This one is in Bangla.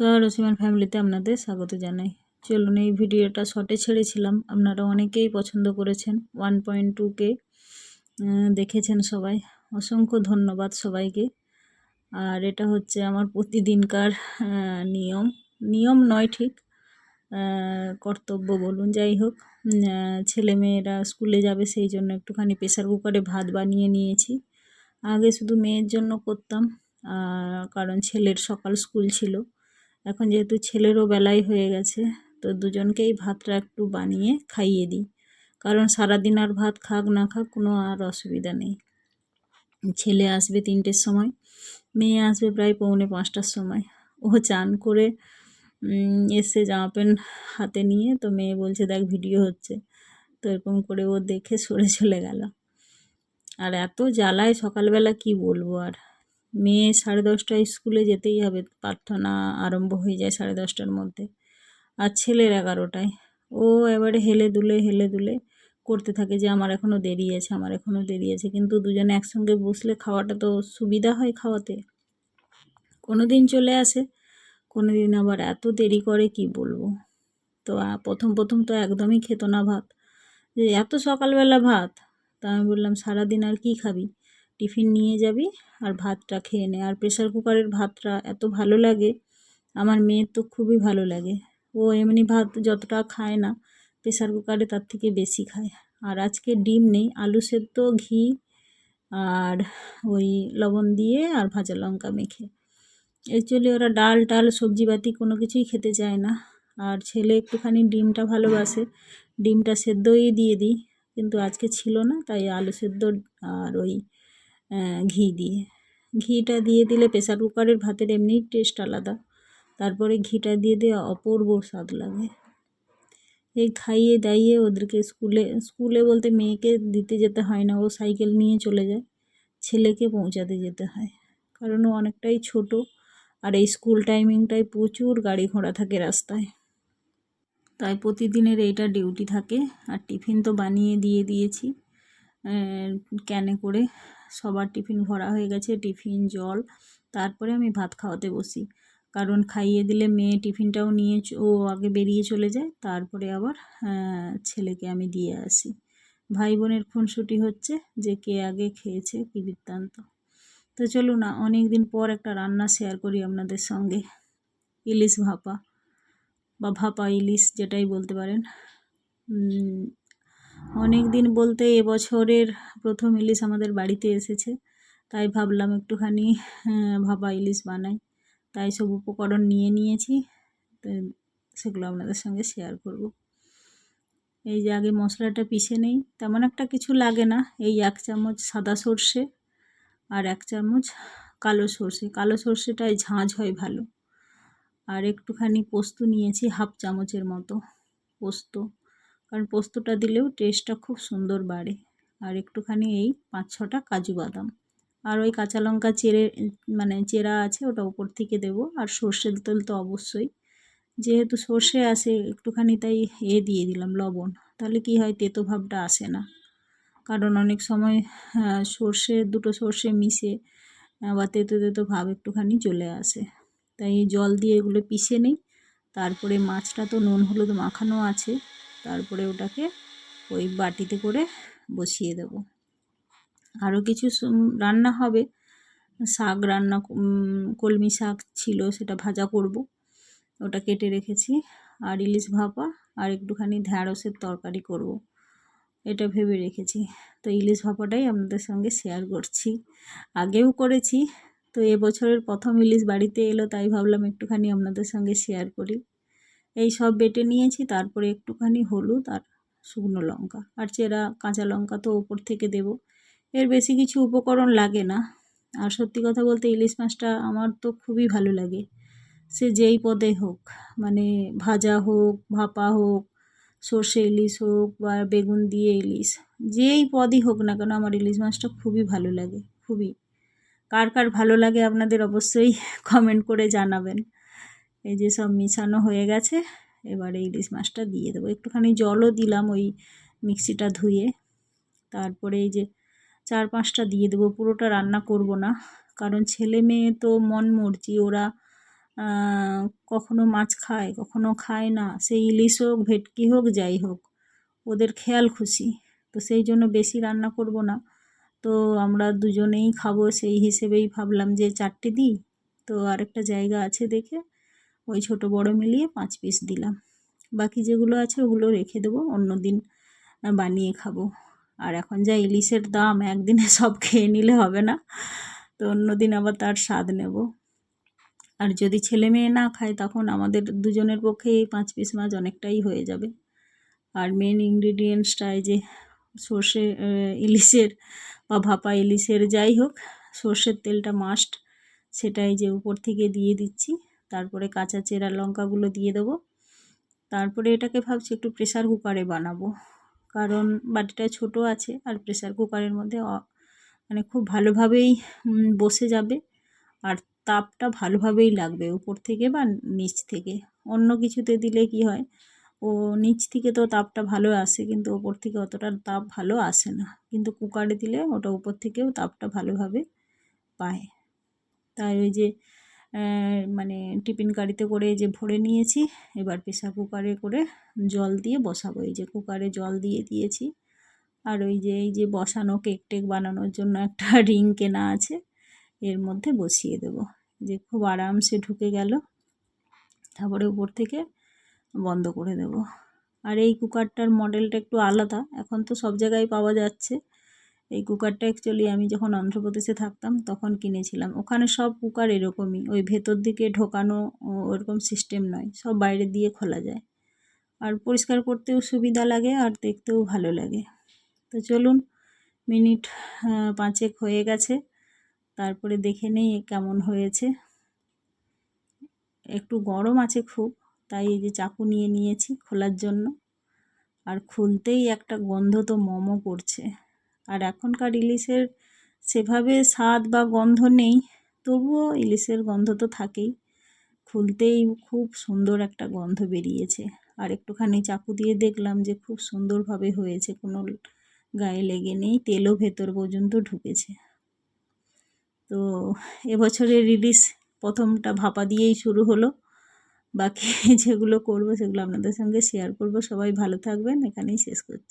নমস্কার, রসিমান ফ্যামিলিতে আপনাদের স্বাগত জানাই। চলুন, এই ভিডিওটা শর্টে ছেড়েছিলাম। আপনারা অনেকেই পছন্দ করেছেন ওয়ান পয়েন্ট টুকে দেখেছেন সবাই। অসংখ্য ধন্যবাদ সবাইকে। আর এটা হচ্ছে আমার প্রতিদিনকার নিয়ম। নিয়ম নয় ঠিক কর্তব্য বলুন, যাই হোক। ছেলে মেয়েরা স্কুলে যাবে, সেই জন্য একটুখানি প্রেসার কুকারে ভাত বানিয়ে নিয়েছি। আগে শুধু মেয়ের জন্য করতাম কারণ ছেলের সকাল স্কুল ছিল। এখন যেহেতু ছেলেরও বেলায় হয়ে গেছে, তো দুজনকেই ভাতটা একটু বানিয়ে খাইয়ে দিই। কারণ সারাদিন আর ভাত খাক না খাক কোনো আর অসুবিধা নেই। ছেলে আসবে তিনটের সময়, মেয়ে আসবে প্রায় পৌনে পাঁচটার সময়। ও চান করে এসে জামা প্যান্ট হাতে নিয়ে তো মেয়ে বলছে, দেখ, ভিডিও হচ্ছে। তো এরকম করে ও দেখে সরে চলে গেল। আর এত জ্বালায় সকালবেলা কি বলব আর? মেয়ে সাড়ে দশটায় স্কুলে যেতেই হবে। প্রার্থনা আরম্ভ হয়ে যায় সাড়ে দশটার মধ্যে। আর ছেলের এগারোটায়। ও এবারে হেলে দুলে হেলে দুলে করতে থাকে যে, আমার এখনও দেরি আছে, আমার এখনও দেরি আছে। কিন্তু দুজনে একসঙ্গে বসলে খাওয়াটা তো সুবিধা হয় খাওয়াতে। কোনো দিন চলে আসে কোনো দিন আবার এত দেরি করে কি বলব? তো প্রথম প্রথম তো একদমই খেত না ভাত। যে, এত সকালবেলা ভাত? তা আমি বললাম, সারাদিন আর কি খাবি? টিফিন নিয়ে যাবি আর ভাতটা খেয়ে নে। আর প্রেশার কুকারের ভাতটা এত ভালো লাগে, আমার মেয়ের তো খুবই ভালো লাগে। ও এমনি ভাত যতটা খায় না প্রেসার কুকারে তার থেকে বেশি খায়। আর আজকে ডিম নেই, আলু সেদ্ধ, ঘি আর ওই লবণ দিয়ে আর ভাজা লঙ্কা মেখে। অ্যাকচুয়ালি ওরা ডাল টাল, সবজিপাতি কোনো কিছুই খেতে চায় না। আর ছেলে একটুখানি ডিমটা ভালোবাসে, ডিমটা সেদ্ধই দিয়ে দিই। কিন্তু আজকে ছিল না, তাই আলু সেদ্ধ আর ওই ঘি দিয়ে। ঘিটা দিয়ে দিলে প্রেশার কুকারের ভাতের এমনি টেস্ট আলাদা। তারপরে ঘিটা দিয়ে দিয়ে অপূর্ব স্বাদ লাগে। এই খাইয়ে দাইয়ে ওদেরকে স্কুলে স্কুলে বলতে মেয়েকে দিতে যেতে হয় না, ও সাইকেল নিয়ে চলে যায়। ছেলেকে পৌঁছাতে যেতে হয়। কারণ ও অনেকটাই ছোট আর এই স্কুল টাইমিংটায় প্রচুর গাড়ি ঘোড়া থাকে রাস্তায়। তাই প্রতিদিনের এইটা ডিউটি থাকে। আর টিফিন তো বানিয়ে দিয়ে দিয়েছি। ক্যানে করে সবার টিফিন ভরা হয়ে গেছে, টিফিন, জল। তারপরে আমি ভাত খাওয়াতে বসি। কারণ খাইয়ে দিলে মেয়ে টিফিনটাও নিয়ে ও আগে বেরিয়ে চলে যায়, তারপরে আবার ছেলেকে আমি দিয়ে আসি। ভাই বোনের খুনসুটি হচ্ছে যে কে আগে খেয়েছে কি বৃত্তান্ত। তো চলুন না অনেক দিন পর একটা রান্না শেয়ার করি আপনাদের সঙ্গে। ইলিশ ভাপা, বা ভাপা ইলিশ যেটাই বলতে পারেন। অনেক দিন বলতে এবছরের প্রথম ইলিশ আমাদের বাড়িতে এসেছে। তাই ভাবলাম একটুখানি আহ, ভাপা ইলিশ বানাই। তাই সব উপকরণ নিয়ে নিয়েছি। তো সেগুলো আপনাদের সঙ্গে শেয়ার করব। এই যে আগে মশলাটা পিষে নেই। তেমন একটা কিছু লাগে না। এই এক চামচ সাদা সর্ষে আর এক চামচ কালো সর্ষে। কালো সর্ষেটায় ঝাঁঝ হয় ভালো। আর একটুখানি পোস্ত নিয়েছি হাফ চামচের মতো পোস্ত। কারণ পোস্তটা দিলেও টেস্টটা খুব সুন্দর বাড়ে। আর একটুখানি এই পাঁচ ছটা কাজু বাদাম। আর ওই কাঁচা লঙ্কা চেরে মানে চেরা আছে ওটা উপর থেকে দেবো। আর সর্ষের তেল তো অবশ্যই। যেহেতু সর্ষে আসে একটুখানি তাই এ দিয়ে দিলাম লবণ। তাহলে কি হয় তেতো ভাবটা আসে না। কারণ অনেক সময় আহ, সর্ষে দুটো সর্ষে মিশে বা তেতো তেতো ভাব একটুখানি চলে আসে। তাই জল দিয়ে এগুলো পিষে নিই। তারপরে মাছটা তো নুন হলুদ মাখানো আছে। তারপরে ওটাকে ওই বাটিতে করে বসিয়ে দেব। আরও কিছু রান্না হবে। শাক রান্না কলমি শাক ছিল সেটা ভাজা করব। ওটা কেটে রেখেছি। আর ইলিশ ভাপা আর একটুখানি ঢ্যাঁড়সের তরকারি করব। এটা ভেবে রেখেছি। তো ইলিশ ভাপাটাই আপনাদের সঙ্গে শেয়ার করছি। আগেও করেছি। তো এবছরের প্রথম ইলিশ বাড়িতে এলো, তাই ভাবলাম একটুখানি আপনাদের সঙ্গে শেয়ার করি। এই সব বেটে নিয়েছি, তারপরে একটুখানি হলুদ আর শুকনো লঙ্কা আর চেরা, কাঁচা লঙ্কা তো ওপর থেকে দেব। এর বেশি কিছু উপকরণ লাগে না। আর সত্যি কথা বলতে ইলিশ মাছটা আমার তো খুবই ভালো লাগে। সে যেই পদে হোক মানে ভাজা হোক, ভাপা হোক, সর্ষে ইলিশ হোক বা বেগুন দিয়ে ইলিশ, যেই পদই হোক না কেন আমার ইলিশ মাছটা খুবই ভালো লাগে, খুবই। কার কার ভালো লাগে আপনাদের অবশ্যই কমেন্ট করে জানাবেন। এই যে সব মিশানো হয়ে গেছে, এবারে ইলিশ মাছটা দিয়ে দেবো। একটুখানি জলও দিলাম ওই মিক্সিটা ধুয়ে। তারপরে এই যে চার পাঁচটা দিয়ে দেবো, পুরোটা রান্না করব না, কারণ ছেলে মেয়ে তো মন মর্জি, ওরা কখনো মাছ খায়, কখনো খায় না, সেই ইলিশ হোক, ভেটকি হোক, যাই হোক, ওদের খেয়াল খুশি। তো সেই জন্য বেশি রান্না করব না। তো আমরা দুজনেই খাব, সেই হিসেবেই ভাবলাম যে চারটে দিই। তো আরেকটা জায়গা আছে দেখে ওই ছোট বড় মিলিয়ে পাঁচ পিস দিলাম। বাকি যেগুলো আছে ওগুলো রেখে দেবো, অন্য দিন বানিয়ে খাব। আর এখন যা ইলিশের দাম, একদিনে সব খেয়ে নিলে হবে না। তো অন্য দিন আবার তার স্বাদ নেব। আর যদি ছেলে মেয়ে না খায়, তখন আমাদের দুজনের পক্ষে এই পাঁচ পিস মাছ অনেকটাই হয়ে যাবে। আর মেন ইনগ্রিডিয়েন্টসটা এই যে সর্ষে ইলিশের বা ভাপা ইলিশের যাই হোক, সর্ষের তেলটা মাস্ট সেটাই যে উপর থেকে দিয়ে দিচ্ছি। তারপরে কাঁচা চেরা লঙ্কাগুলো দিয়ে দেবো। তারপরে এটাকে ভাবছি একটু প্রেশার কুকারে বানাবো। কারণ বাটিটা ছোট আছে আর প্রেশার কুকারের মধ্যে মানে খুব ভালোভাবেই বসে যাবে। আর তাপটা ভালোভাবেই লাগবে উপর থেকে বা নিচ থেকে। অন্য কিছুতে দিলে কি হয়, ও নিচ থেকে তো তাপটা ভালো আসে, কিন্তু ওপর থেকে অতটা তাপ ভালো আসে না। কিন্তু কুকারে দিলে ওটা উপর থেকেও তাপটা ভালোভাবে পায়। তাই ওই যে মানে টিফিন কারিতে করে যে ভরে নিয়েছি, এবার প্রেসার কুকারে করে জল দিয়ে বসাবো। এই যে কুকারে জল দিয়ে দিয়েছি। আর ওই যে, এই যে বসানো কেক টেক বানানোর জন্য একটা রিং কেনা আছে, এর মধ্যে বসিয়ে দেব। যে খুব আরামসে ঢুকে গেল। তারপরে উপর থেকে বন্ধ করে দেব। আর এই কুকারটার মডেলটা একটু আলাদা, এখন তো সব জায়গায় পাওয়া যাচ্ছে। এই কুকারটা অ্যাকচুয়ালি আমি যখন অন্ধ্রপ্রদেশে থাকতাম তখন কিনেছিলাম। ওখানে সব কুকার এরকমই, ওই ভেতর দিকে ঢোকানো ওরকম সিস্টেম নয়, সব বাইরে দিয়ে খোলা যায়। আর পরিষ্কার করতেও সুবিধা লাগে আর দেখতেও ভালো লাগে। তো চলুন, মিনিট পাঁচেক হয়ে গেছে, তারপরে দেখে নেই কেমন হয়েছে। একটু গরম আছে খুব, তাই এই যে চাকু নিয়ে নিয়েছি খোলার জন্য। আর খুলতেই একটা গন্ধ তো মমো করছে। আর এখনকার ইলিশের সেভাবে স্বাদ বা গন্ধ নেই, তবুও ইলিশের গন্ধ তো থাকেই। খুলতেই খুব সুন্দর একটা গন্ধ বেরিয়েছে। আর একটুখানি চাকু দিয়ে দেখলাম যে খুব সুন্দরভাবে হয়েছে, কোনো গায়ে লেগে নেই, তেলও ভেতর পর্যন্ত ঢুকেছে। তো এবছরের রিলিজ প্রথমটা ভাপা দিয়েই শুরু হলো। বাকি যেগুলো করব সেগুলো আপনাদের সঙ্গে শেয়ার করব। সবাই ভালো থাকবেন, এখানেই শেষ করছি।